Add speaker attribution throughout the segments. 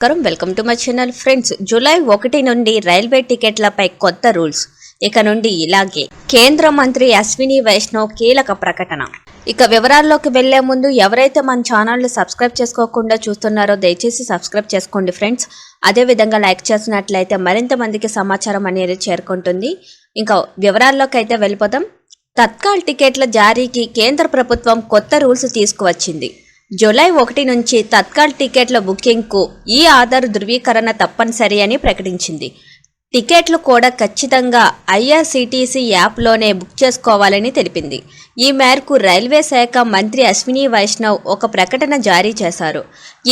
Speaker 1: నమస్కారం. Welcome to my channel friends. July ఒకటి నుండి రైల్వే టికెట్లపై కొత్త రూల్స్. ఇక నుండి ఇలాగే. కేంద్ర మంత్రి అశ్విని వైష్ణవ్ కీలక ప్రకటన. ఇక వివరాల్లోకి వెళ్ళే ముందు ఎవరైతే మన ఛానల్ని సబ్స్క్రైబ్ చేసుకోకుండా చూస్తున్నారో దయచేసి సబ్స్క్రైబ్ చేసుకోండి ఫ్రెండ్స్. అదేవిధంగా లైక్ చేసినట్లయితే మరింత మందికి సమాచారం అనేది చేరుకుంటుంది. ఇంకా వివరాల్లోకి అయితే వెళ్ళిపోతాం తత్కాల్ టికెట్ల జారీకి కేంద్ర ప్రభుత్వం కొత్త రూల్స్ తీసుకువచ్చింది. జూలై ఒకటి నుంచి తత్కాల్ టికెట్ల బుకింగ్కు ఈ ఆధార్ ధృవీకరణ తప్పనిసరి అని ప్రకటించింది. టికెట్లు కూడా ఖచ్చితంగా ఐఆర్సీటీసీ యాప్లోనే బుక్ చేసుకోవాలని తెలిపింది. ఈ మేరకు రైల్వే శాఖ మంత్రి అశ్విని వైష్ణవ్ ఒక ప్రకటన జారీ చేశారు.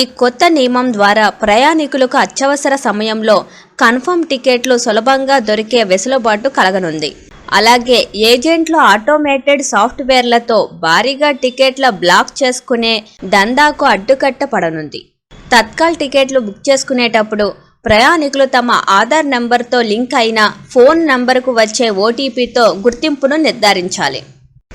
Speaker 1: ఈ కొత్త నియమం ద్వారా ప్రయాణికులకు అత్యవసర సమయంలో కన్ఫర్మ్ టికెట్లు సులభంగా దొరికే వెసులుబాటు కలగనుంది. అలాగే ఏజెంట్లు ఆటోమేటెడ్ సాఫ్ట్వేర్లతో భారీగా టికెట్ల బ్లాక్ చేసుకునే దందాకు అడ్డుకట్టపడనుంది. తత్కాల్ టికెట్లు బుక్ చేసుకునేటప్పుడు ప్రయాణికులు తమ ఆధార్ నంబర్తో లింక్ అయిన ఫోన్ నంబర్కు వచ్చే ఓటీపీతో గుర్తింపును నిర్ధారించాలి.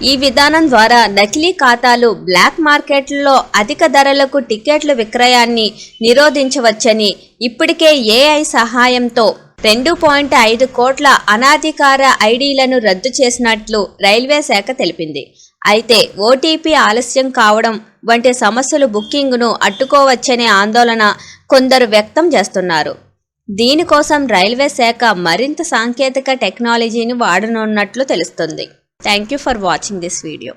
Speaker 1: ఈ విధానం ద్వారా నకిలీ ఖాతాలు బ్లాక్ మార్కెట్లో అధిక ధరలకు టికెట్ల విక్రయాన్ని నిరోధించవచ్చని ఇప్పటికే ఏఐ సహాయంతో రెండు పాయింట్ ఐదు కోట్ల అనాధికార ఐడీలను రద్దు చేసినట్లు రైల్వే శాఖ తెలిపింది. అయితే ఓటీపీ ఆలస్యం కావడం వంటి సమస్యలు బుకింగ్ను అడ్డుకోవచ్చనే ఆందోళన కొందరు వ్యక్తం చేస్తున్నారు. దీనికోసం రైల్వే శాఖ మరింత సాంకేతిక టెక్నాలజీని వాడనున్నట్లు తెలుస్తుంది. Thank you for watching this video.